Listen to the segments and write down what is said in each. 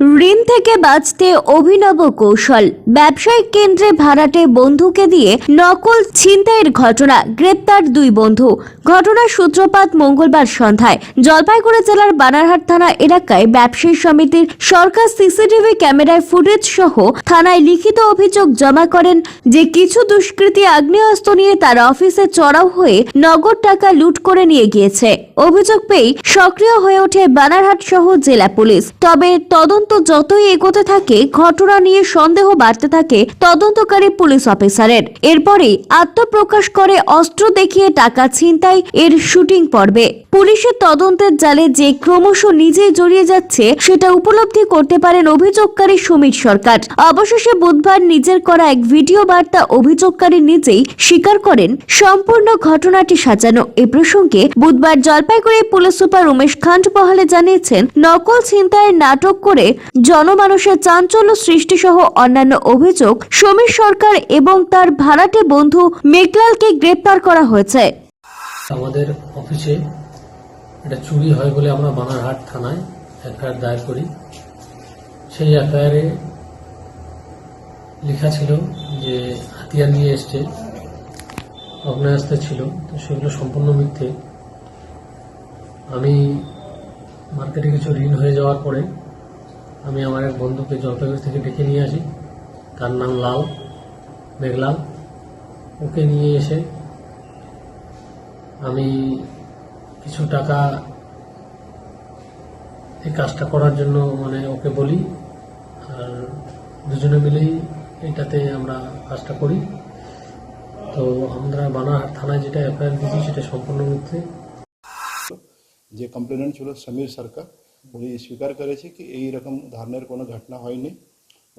ঋণ থেকে বাঁচতে অভিনব কৌশল। ব্যবসায়িক কেন্দ্রে ভাড়াটে বন্ধুকে দিয়ে নকল ছিনতাইয়ের ঘটনা, গ্রেপ্তার দুই বন্ধু। ঘটনার সূত্রপাত মঙ্গলবার সন্ধ্যায়। জলপাইগুড়ি জেলার বানারহাট থানা এলাকায় ব্যবসায়ী সমিতির সরকার সিসিটিভি ক্যামেরায় ফুটেজ সহ থানায় লিখিত অভিযোগ জমা করেন যে কিছু দুষ্কৃতী আগ্নেয়াস্ত্র নিয়ে তার অফিসে চড়াও হয়ে নগদ টাকা লুট করে নিয়ে গিয়েছে। অভিযোগ পেয়ে সক্রিয় হয়ে ওঠে বানারহাট সহ জেলা পুলিশ। তবে তদন্ত যতই এগোতে থাকে, ঘটনা নিয়ে সন্দেহ বাড়তে থাকে তদন্তকারী পুলিশ অফিসারের। এরপরেই আত্মপ্রকাশ করে অস্ত্র দেখিয়ে টাকা ছিনতাই এর শুটিং পর্বে। পুলিশের তদন্তের জালে যে ক্রমশ নিজেই জড়িয়ে যাচ্ছে, সেটা উপলব্ধি করতে পারেন অভিযোগকারী সুমিত সরকার। অবশেষে বুধবার নিজের করা এক ভিডিও বার্তা অভিযোগকারী নিজেই স্বীকার করেন, সম্পূর্ণ ঘটনাটি সাজানো। এ প্রসঙ্গে বুধবার জলপাইগুড়ি পুলিশ সুপার উমেশ খান্ড জানিয়েছেন, নকল ছিনতাইয়ের নাটক করে জনমানুষের চাঞ্চল্য সৃষ্টি সহ অন্যান্য অভিযোগ সমীর সরকার এবং তার ভাড়াটে বন্ধু মেঘলালকে গ্রেপ্তার করা হয়েছে। আমাদের অফিসে এটা চুরি হয় বলে আমরা বানারহাট থানায় এফআইআর দায়ের করি। সেই এফআইআরে লেখা ছিল যে হাতিয়ার নিয়ে এসছে অগ্নেয়াস্ত্র ছিল, তো সেগুলো সম্পূর্ণ মিথ্যে। আমি মার্কেটে কিছু ঋণ হয়ে যাওয়ার পরে আমি আমার এক বন্ধুকে জলপাইগুড়ি থেকে ডেকে নিয়ে আসি। তার নাম লাল, মেঘলাল। ওকে নিয়ে এসে আমি কিছু টাকা এই কাজটা করার জন্য মানে ওকে বলি। আর দুজনে মিলেই এটাতে আমরা কাজটা করি। তো আমরা বানারহাট থানায় যেটা এফআইআর দিয়েছি সেটা সম্পূর্ণ মিথ্যে যে কমপ্লেনেন্ট ছিল সমীর সরকার উনি স্বীকার করেছে কি এই রকম ধরনের কোনো ঘটনা হয়নি।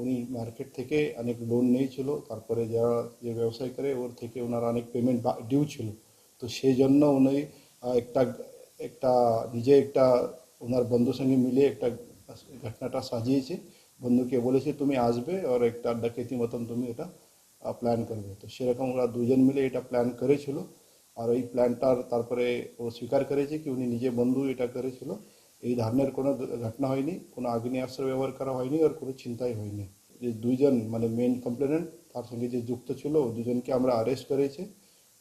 উনি মার্কেট থেকে অনেক লোন নিয়েছিল, তারপরে যারা যে ব্যবসায় করে ওর থেকে ওনার অনেক পেমেন্ট ডিউ ছিল। তো সেই জন্য উনি একটা একটা, নিজে একটা ওনার বন্ধুর সঙ্গে মিলে একটা ঘটনাটা সাজিয়েছে। বন্ধুকে বলেছে, তুমি আসবে আর একটা ডাকাতি মতন তুমি এটা প্ল্যান করবে। তো সেরকম ওরা দুজন মিলে এটা প্ল্যান করেছিল। আর ওই প্ল্যানটার তারপরে ও স্বীকার করেছে কি উনি নিজে বন্ধু এটা করেছিল। এই ধরনের কোনো ঘটনা হয়নি কোনো আগ্নেয়াস্ত্র ব্যবহার করা হয়নি আর কোনো চিন্তাই হয়নি। যে দুইজন মানে মেইন কমপ্লেনেন্ট তার সঙ্গে যে যুক্ত ছিল দুজনকে আমরা অ্যারেস্ট করেছি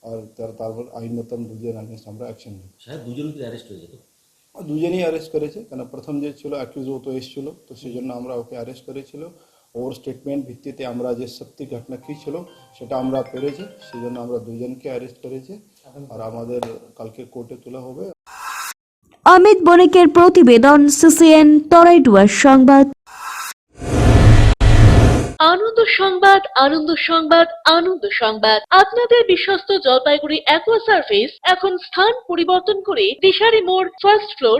আর তার তারপর আইন মতন দুজন against আমরা অ্যাকশন নিই। সাহেব দুজন অ্যারেস্ট হয়েছে দুজনেই অ্যারেস্ট করেছে কেন প্রথম যে ছিল অ্যাকিউজ ও তো এসেছিল তো সেই জন্য আমরা ওকে অ্যারেস্ট করেছিল। ওর স্টেটমেন্ট ভিত্তিতে আমরা যে সত্যি ঘটনা কী ছিল সেটা আমরা পেরেছি সেই জন্য আমরা দুজনকে অ্যারেস্ট করেছি। আর আমাদের কালকে কোর্টে তোলা হবে। অমিত বণিকের প্রতিবেদন সিসিএন তরাইডুয়ার সংবাদ। আনন্দ সংবাদ আনন্দ সংবাদ আনন্দ সংবাদ। আপনাদের বিশ্বস্ত জলপাইগুড়ি অ্যাকোয়া সার্ভিস এখন স্থান পরিবর্তন করে দিশারি মোড় ফার্স্ট ফ্লোর